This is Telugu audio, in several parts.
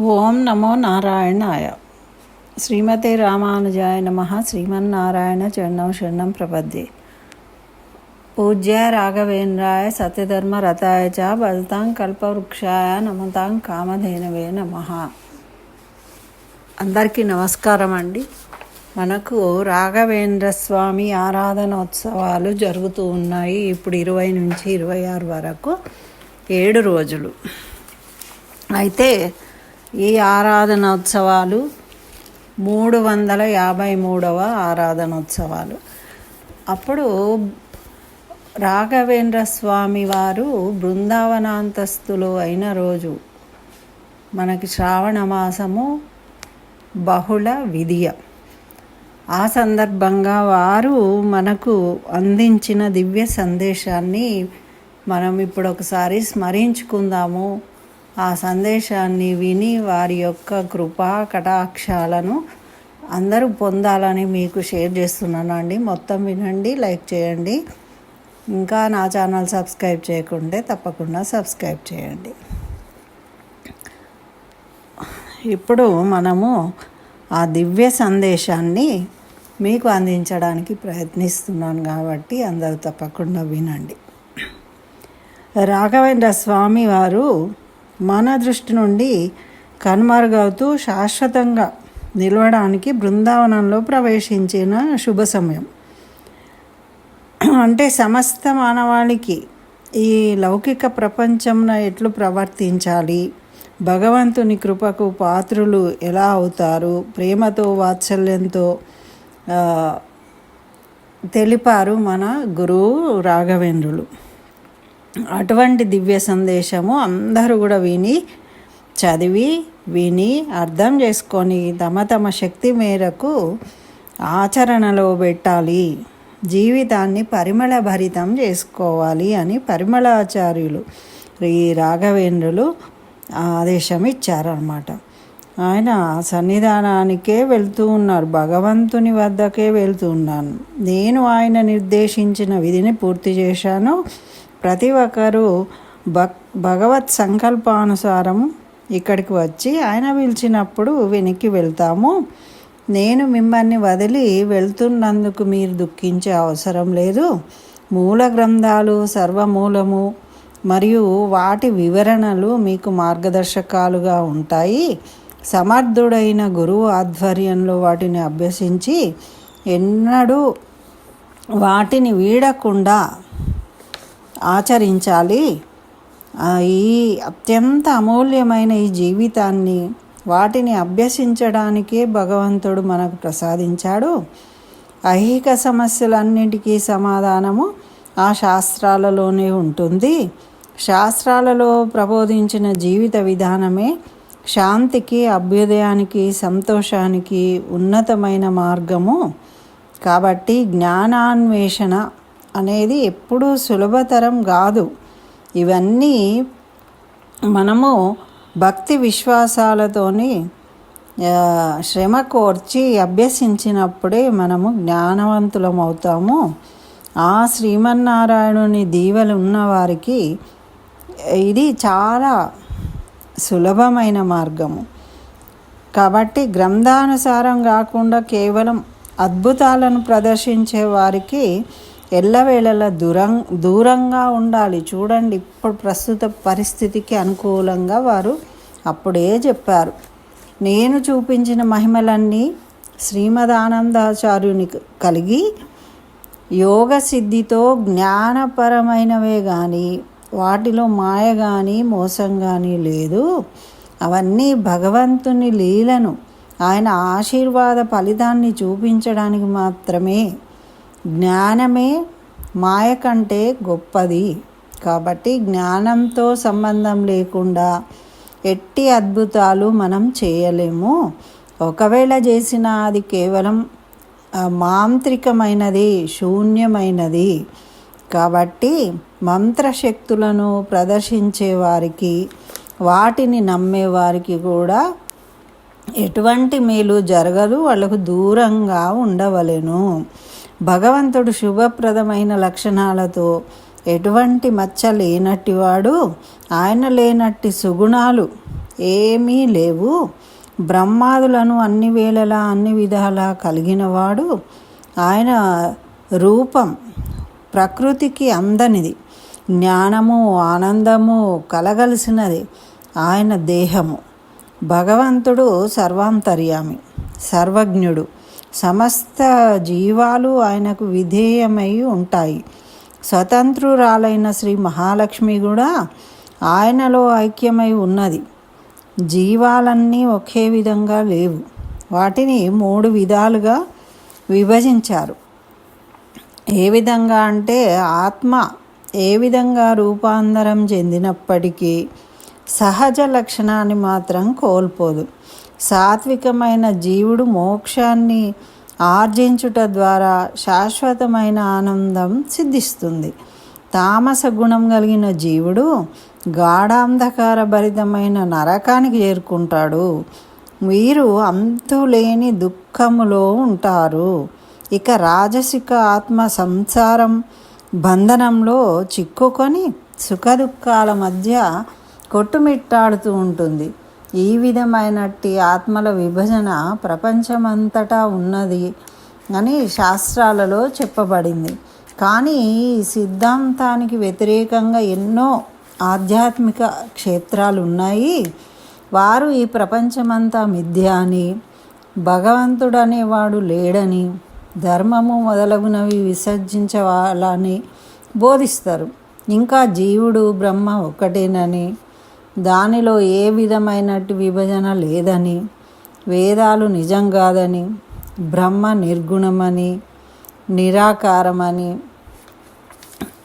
ఓం నమో నారాయణాయ. శ్రీమతే రామానుజాయ నమ. శ్రీమన్నారాయణ చరణం శరణం ప్రపద్యే. పూజ్య రాఘవేంద్రాయ సత్యధర్మ రథాయ చ బలతాం కల్పవృక్షాయ నమతాం కామధేనవే నమ. అందరికీ నమస్కారం అండి. మనకు రాఘవేంద్ర స్వామి ఆరాధనోత్సవాలు జరుగుతూ ఉన్నాయి. ఇప్పుడు ఇరవై నుంచి ఇరవై ఆరు వరకు ఏడు రోజులు. అయితే ఈ ఆరాధనోత్సవాలు మూడు వందల యాభై మూడవ ఆరాధనోత్సవాలు. అప్పుడు రాఘవేంద్ర స్వామి వారు బృందావనాంతస్తులు అయిన రోజు మనకి శ్రావణ మాసము బహుళ విధియ. ఆ సందర్భంగా వారు మనకు అందించిన దివ్య సందేశాన్ని మనం ఇప్పుడు ఒకసారి స్మరించుకుందాము. ఆ సందేశాన్ని విని వారి యొక్క కృపా కటాక్షాలను అందరూ పొందాలని మీకు షేర్ చేస్తున్నాను అండి మొత్తం వినండి లైక్ చేయండి. ఇంకా నా ఛానల్ సబ్స్క్రైబ్ చేయకుంటే తప్పకుండా సబ్స్క్రైబ్ చేయండి. ఇప్పుడు మనము ఆ దివ్య సందేశాన్ని మీకు అందించడానికి ప్రయత్నిస్తున్నాను కాబట్టి అందరూ తప్పకుండా వినండి. రాఘవేంద్ర స్వామి వారు మన దృష్టి నుండి కనుమరుగవుతూ శాశ్వతంగా నిలవడానికి బృందావనంలో ప్రవేశించిన శుభ సమయం. అంటే సమస్త మానవాళికి ఈ లౌకిక ప్రపంచంలో ఎట్లు ప్రవర్తించాలి? భగవంతుని కృపకు పాత్రులు ఎలా అవుతారు? ప్రేమతో వాత్సల్యంతో తెలిపారు మన గురువు రాఘవేంద్రులు. అటువంటి దివ్య సందేశము అందరూ కూడా విని చదివి విని అర్థం చేసుకొని తమ తమ శక్తి మేరకు ఆచరణలో పెట్టాలి. జీవితాన్ని పరిమళ భరితం చేసుకోవాలి అని పరిమళాచార్యులు ఈ రాఘవేంద్రులు ఆదేశం ఇచ్చారనమాట ఆయన సన్నిధానానికే వెళ్తూ ఉన్నారు భగవంతుని వద్దకే వెళ్తూ ఉన్నాను. నేను ఆయన నిర్దేశించిన విధిని పూర్తి చేశాను. ప్రతి ఒక్కరూ భక్ భగవత్ సంకల్పానుసారం ఇక్కడికి వచ్చి ఆయన పిలిచినప్పుడు వెనక్కి వెళ్తాము. నేను మిమ్మల్ని వదిలి వెళ్తున్నందుకు మీరు దుఃఖించే అవసరం లేదు. మూల గ్రంథాలు సర్వమూలము మరియు వాటి వివరణలు మీకు మార్గదర్శకాలుగా ఉంటాయి. సమర్థుడైన గురువు ఆధ్వర్యంలో వాటిని అభ్యసించి ఎన్నడూ వాటిని వీడకుండా ఆచరించాలి. ఈ అత్యంత అమూల్యమైన ఈ జీవితాన్ని వాటిని అభ్యసించడానికే భగవంతుడు మనకు ప్రసాదించాడు. ఐహిక సమస్యలన్నింటికీ సమాధానము ఆ శాస్త్రాలలోనే ఉంటుంది. శాస్త్రాలలో ప్రబోధించిన జీవిత విధానమే శాంతికి అభ్యుదయానికి సంతోషానికి ఉన్నతమైన మార్గము. కాబట్టి జ్ఞానాన్వేషణ అనేది ఎప్పుడూ సులభతరం కాదు. ఇవన్నీ మనము భక్తి విశ్వాసాలతోని శ్రమ కోర్చి అభ్యసించినప్పుడే మనము జ్ఞానవంతులం అవుతాము ఆ శ్రీమన్నారాయణుని దీవెలు ఉన్నవారికి ఇది చాలా సులభమైన మార్గము. కాబట్టి గ్రంథానుసారం కాకుండా కేవలం అద్భుతాలను ప్రదర్శించే వారికి ఎల్లవేళలా దూరం దూరంగా ఉండాలి. చూడండి ఇప్పుడు ప్రస్తుత పరిస్థితికి అనుకూలంగా వారు అప్పుడే చెప్పారు. నేను చూపించిన మహిమలన్నీ శ్రీమదానందాచార్యునికి కలిగి యోగ సిద్ధితో జ్ఞానపరమైనవే కానీ వాటిలో మాయ కానీ మోసం కానీ లేదు. అవన్నీ భగవంతుని లీలను. ఆయన ఆశీర్వాద ఫలితాన్ని చూపించడానికి మాత్రమే జ్ఞానమే మాయ కంటే గొప్పది. కాబట్టి జ్ఞానంతో సంబంధం లేకుండా ఎట్టి అద్భుతాలు మనం చేయలేము. ఒకవేళ చేసినా అది కేవలం మాంత్రికమైనది శూన్యమైనది. కాబట్టి మంత్రశక్తులను ప్రదర్శించే వారికి వాటిని నమ్మేవారికి కూడా ఎటువంటి మేలు జరగదు. వాళ్ళకు దూరంగా ఉండవలెను. భగవంతుడు శుభప్రదమైన లక్షణాలతో ఎటువంటి మచ్చ లేనట్టివాడు ఆయన లేనట్టి సుగుణాలు ఏమీ లేవు. బ్రహ్మాదులను అన్ని వేళలా అన్ని విధాలా కలిగినవాడు ఆయన రూపం ప్రకృతికి అందనిది. జ్ఞానము ఆనందము కలగలిసినది ఆయన దేహము. భగవంతుడు సర్వాంతర్యామి సర్వజ్ఞుడు. సమస్త జీవాలు ఆయనకు విధేయమై ఉంటాయి. స్వతంత్రురాలైన శ్రీ మహాలక్ష్మి కూడా ఆయనలో ఐక్యమై ఉన్నది. జీవాలన్నీ ఒకే విధంగా లేవు. వాటిని మూడు విధాలుగా విభజించారు. ఏ విధంగా అంటే ఆత్మ ఏ విధంగా రూపాంతరం చెందినప్పటికీ సహజ లక్షణాన్ని మాత్రం కోల్పోదు. సాత్వికమైన జీవుడు మోక్షాన్ని ఆర్జించుట ద్వారా శాశ్వతమైన ఆనందం సిద్ధిస్తుంది. తామస గుణం కలిగిన జీవుడు గాఢాంధకార భరితమైన నరకానికి చేరుకుంటాడు. వీరు అంతులేని దుఃఖములో ఉంటారు. ఇక రాజసిక ఆత్మ సంసారం బంధనంలో చిక్కుకొని సుఖదుఖాల మధ్య కొట్టుమిట్టాడుతూ ఉంటుంది. ఈ విధమైనట్టి ఆత్మల విభజన ప్రపంచమంతటా ఉన్నది అని శాస్త్రాలలో చెప్పబడింది. కానీ ఈ సిద్ధాంతానికి వ్యతిరేకంగా ఎన్నో ఆధ్యాత్మిక క్షేత్రాలు ఉన్నాయి వారు ఈ ప్రపంచమంతా మిథ్య అని భగవంతుడు అనేవాడు లేడని ధర్మము మొదలగునవి విసర్జించవాలని బోధిస్తారు. ఇంకా జీవుడు బ్రహ్మ ఒక్కటేనని దానిలో ఏ విధమైనటు విభజన లేదని వేదాలు నిజం కాదని బ్రహ్మ నిర్గుణమని నిరాకారమని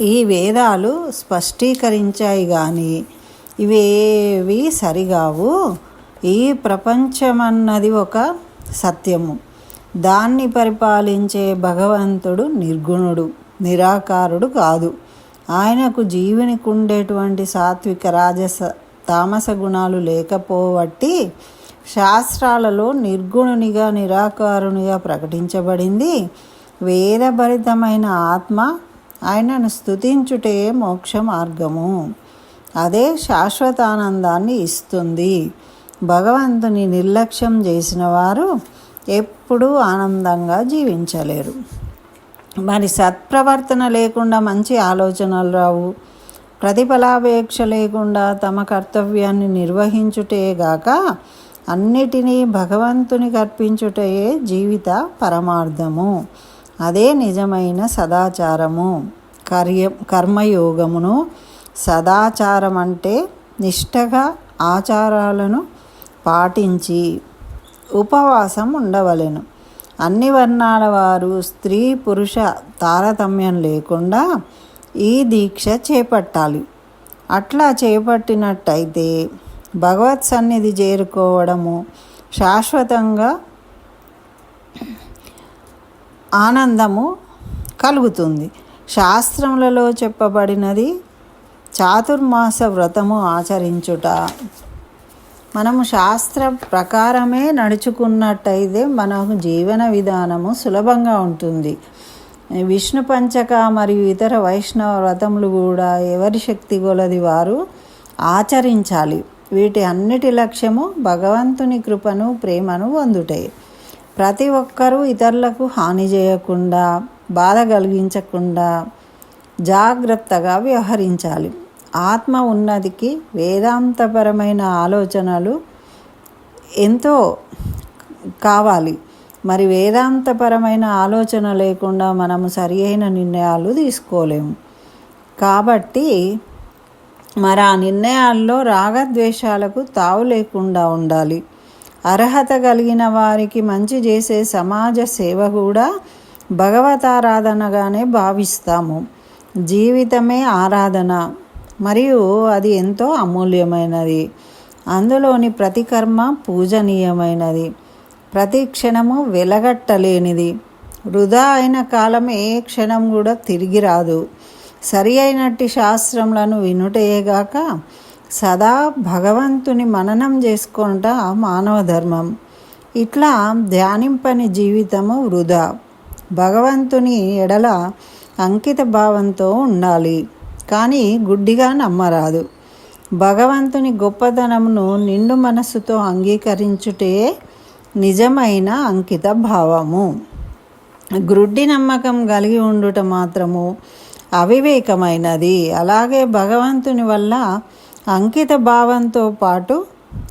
ఈ వేదాలు స్పష్టీకరించాయి కానీ ఇవేవి సరిగావు. ఈ ప్రపంచమన్నది ఒక సత్యము. దాన్ని పరిపాలించే భగవంతుడు నిర్గుణుడు నిరాకారుడు కాదు. ఆయనకు జీవునికి ఉండేటువంటి సాత్విక రాజస తామస గుణాలు లేకపోవట్టి శాస్త్రాలలో నిర్గుణునిగా నిరాకారునిగా ప్రకటించబడింది. వేదభరితమైన ఆత్మ ఆయనను స్థుతించుటే మోక్ష మార్గము. అదే శాశ్వతానందాన్ని ఇస్తుంది. భగవంతుని నిర్లక్ష్యం చేసిన వారు ఎప్పుడూ ఆనందంగా జీవించలేరు. మరి సత్ప్రవర్తన లేకుండా మంచి ఆలోచనలు రావు. ప్రతిఫలాపేక్ష లేకుండా తమ కర్తవ్యాన్ని నిర్వహించుటే గాక అన్నిటినీ భగవంతునికి అర్పించుటయే జీవిత పరమార్థము. అదే నిజమైన సదాచారము. కర్య కర్మయోగమును సదాచారం అంటే నిష్టగా ఆచారాలను పాటించి ఉపవాసం ఉండవలెను. అన్ని వర్ణాల వారు స్త్రీ పురుష తారతమ్యం లేకుండా ఈ దీక్ష చేపట్టాలి. అట్లా చేపట్టినట్టయితే భగవత్ సన్నిధి చేరుకోవడము శాశ్వతంగా ఆనందము కలుగుతుంది. శాస్త్రములలో చెప్పబడినది చాతుర్మాస వ్రతము ఆచరించుట. మనము శాస్త్ర ప్రకారమే నడుచుకున్నట్టయితే మనకు జీవన విధానము సులభంగా ఉంటుంది. విష్ణు పంచక మరియు ఇతర వైష్ణవ వ్రతములు కూడా ఎవరి శక్తి గొలది వారు ఆచరించాలి. వీటి అన్నిటి లక్ష్యము భగవంతుని కృపను ప్రేమను పొందుటే ప్రతి ఒక్కరూ ఇతరులకు హాని చేయకుండా బాధ కలిగించకుండా జాగ్రత్తగా వ్యవహరించాలి. ఆత్మ ఉన్నతికి వేదాంతపరమైన ఆలోచనలు ఎంతో కావాలి. మరి వేదాంతపరమైన ఆలోచన లేకుండా మనము సరి అయిన నిర్ణయాలు తీసుకోలేము. కాబట్టి మరి ఆ నిర్ణయాల్లో రాగద్వేషాలకు తావు లేకుండా ఉండాలి. అర్హత కలిగిన వారికి మంచి చేసే సమాజ సేవ కూడా భగవతారాధనగానే భావిస్తాము. జీవితమే ఆరాధన. మరియు అది ఎంతో అమూల్యమైనది. అందులోని ప్రతి కర్మ పూజనీయమైనది. ప్రతి క్షణము వెలగట్టలేనిది. వృధా అయిన కాలం ఏ క్షణం కూడా తిరిగి రాదు. సరి అయినట్టి శాస్త్రములను వినుటయేగాక సదా భగవంతుని మననం చేసుకుంట మానవ ధర్మం. ఇట్లా ధ్యానింపని జీవితము వృధా. భగవంతుని ఎడల అంకిత భావంతో ఉండాలి. కానీ గుడ్డిగా నమ్మరాదు. భగవంతుని గొప్పతనమును నిండు మనస్సుతో అంగీకరించుటే నిజమైన అంకిత భావము గ్రుడ్డి నమ్మకం కలిగి ఉండుట మాత్రము అవివేకమైనది. అలాగే భగవంతుని వల్ల అంకిత భావంతో పాటు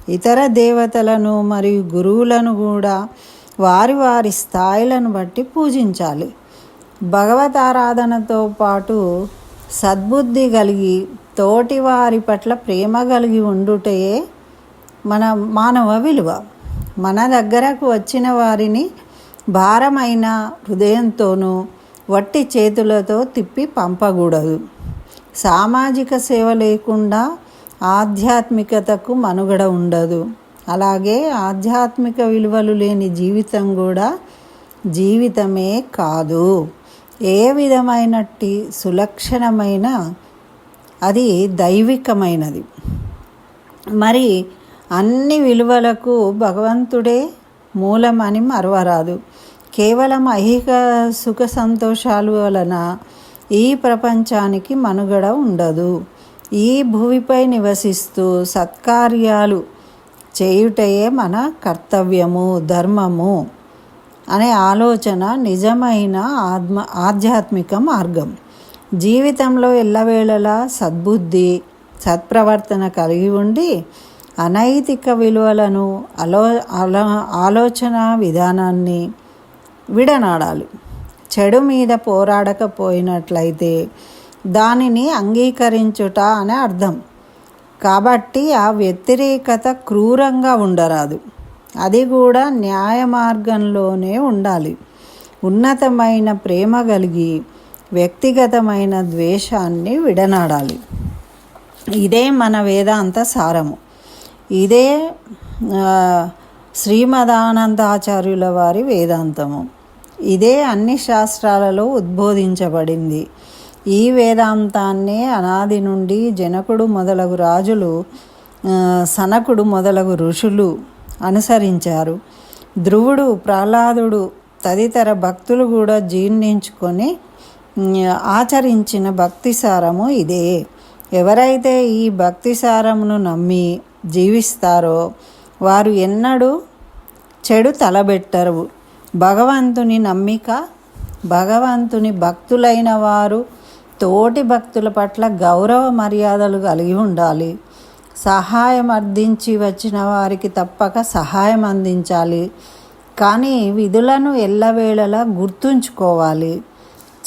ఇతర దేవతలను మరియు గురువులను కూడా వారి వారి స్థాయిలను బట్టి పూజించాలి. భగవతారాధనతో పాటు సద్బుద్ధి కలిగి తోటి వారి పట్ల ప్రేమ కలిగి ఉండుటయే మన మానవ విలువ. మన దగ్గరకు వచ్చిన వారిని భారమైన హృదయంతోనూ వట్టి చేతులతో తిప్పి పంపకూడదు. సామాజిక సేవ లేకుండా ఆధ్యాత్మికతకు మనుగడ ఉండదు. అలాగే ఆధ్యాత్మిక విలువలు లేని జీవితం కూడా జీవితమే కాదు. ఏ విధమైనట్టి సులక్షణమైన అది దైవికమైనది. మరి అన్ని విలువలకు భగవంతుడే మూలమని మరవరాదు. కేవలం ఐహిక సుఖ సంతోషాలు వలన ఈ ప్రపంచానికి మనుగడ ఉండదు. ఈ భూమిపై నివసిస్తూ సత్కార్యాలు చేయుటయే మన కర్తవ్యము ధర్మము అనే ఆలోచన నిజమైన ఆత్మ ఆధ్యాత్మిక మార్గం. జీవితంలో ఎల్లవేళలా సద్బుద్ధి సత్ప్రవర్తన కలిగి ఉండి అనైతిక విలువలను అలో అలో ఆలోచన విధానాన్ని విడనాడాలి. చెడు మీద పోరాడకపోయినట్లయితే దానిని అంగీకరించుట అనే అర్థం. కాబట్టి ఆ వ్యతిరేకత క్రూరంగా ఉండరాదు. అది కూడా న్యాయ మార్గంలోనే ఉండాలి. ఉన్నతమైన ప్రేమ కలిగి వ్యక్తిగతమైన ద్వేషాన్ని విడనాడాలి. ఇదే మన వేదాంత సారము. ఇదే శ్రీమదానందాచార్యుల వారి వేదాంతము. ఇదే అన్ని శాస్త్రాలలో ఉద్బోధించబడింది. ఈ వేదాంతాన్నే అనాది నుండి జనకుడు మొదలగు రాజులు సనకుడు మొదలగు ఋషులు అనుసరించారు. ధ్రువుడు ప్రహ్లాదుడు తదితర భక్తులు కూడా జీర్ణించుకొని ఆచరించిన భక్తిసారము ఇదే. ఎవరైతే ఈ భక్తిసారమును నమ్మి జీవిస్తారో వారు ఎన్నడూ చెడు తలబెట్టరు. భగవంతుని నమ్మిక భగవంతుని భక్తులైన వారు తోటి భక్తుల పట్ల గౌరవ మర్యాదలు కలిగి ఉండాలి. సహాయం అర్థించి వచ్చిన వారికి తప్పక సహాయం అందించాలి. కానీ విధులను ఎల్లవేళలా గుర్తుంచుకోవాలి.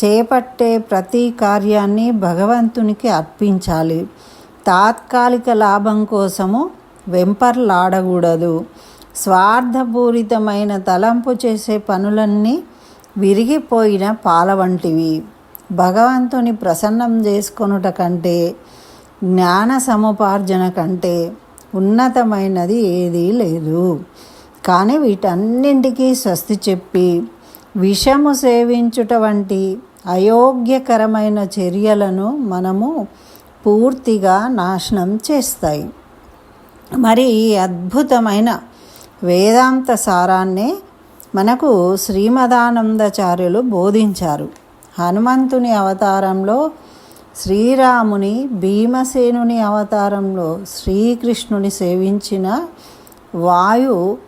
చేపట్టే ప్రతి కార్యాన్ని భగవంతునికి అర్పించాలి. తాత్కాలిక లాభం కోసము వెంపర్లాడకూడదు. స్వార్థపూరితమైన తలంపు చేసే పనులన్నీ విరిగిపోయిన పాల వంటివి. భగవంతుని ప్రసన్నం చేసుకొనుట కంటే జ్ఞాన సముపార్జన కంటే ఉన్నతమైనది ఏదీ లేదు. కానీ వీటన్నింటికీ స్వస్తి చెప్పి విషము సేవించుట వంటి అయోగ్యకరమైన చర్యలను మనము పూర్తిగా నాశనం చేస్తాయి. మరి ఈ అద్భుతమైన వేదాంత సారాన్ని మనకు శ్రీమదానందాచార్యులు బోధించారు. హనుమంతుని అవతారంలో శ్రీరాముని భీమసేనుని అవతారంలో శ్రీకృష్ణుని సేవించిన వాయు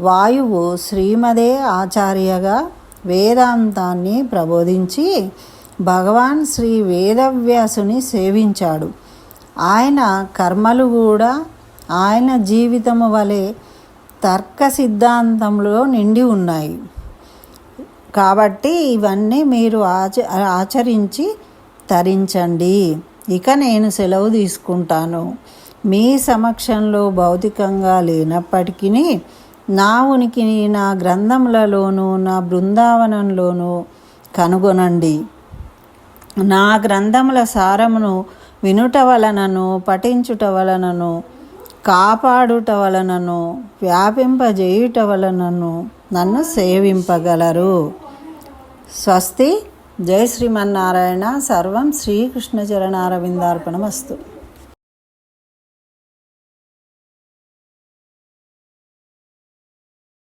వాయువు శ్రీమదే ఆచార్యగా వేదాంతాన్ని ప్రబోధించి భగవాన్ శ్రీ వేదవ్యాసుని సేవించాడు. ఆయన కర్మలు కూడా ఆయన జీవితము వలె తర్క సిద్ధాంతంలో నిండి ఉన్నాయి. కాబట్టి ఇవన్నీ మీరు ఆచ ఆచరించి తరించండి. ఇక నేను సెలవు తీసుకుంటాను. మీ సమక్షంలో భౌతికంగా లేనప్పటికీ నా ఉనికిని నా గ్రంథములలోనూ నా బృందావనంలోనూ కనుగొనండి. నా గ్రంథముల సారమును వినుట వలనను పఠించుట వలనను కాపాడుట వలనను వ్యాపింపజేయుట వలనను నన్ను సేవింపగలరు. స్వస్తి. జై శ్రీమన్నారాయణ. సర్వం శ్రీకృష్ణ చరణారవిందార్పణమస్తు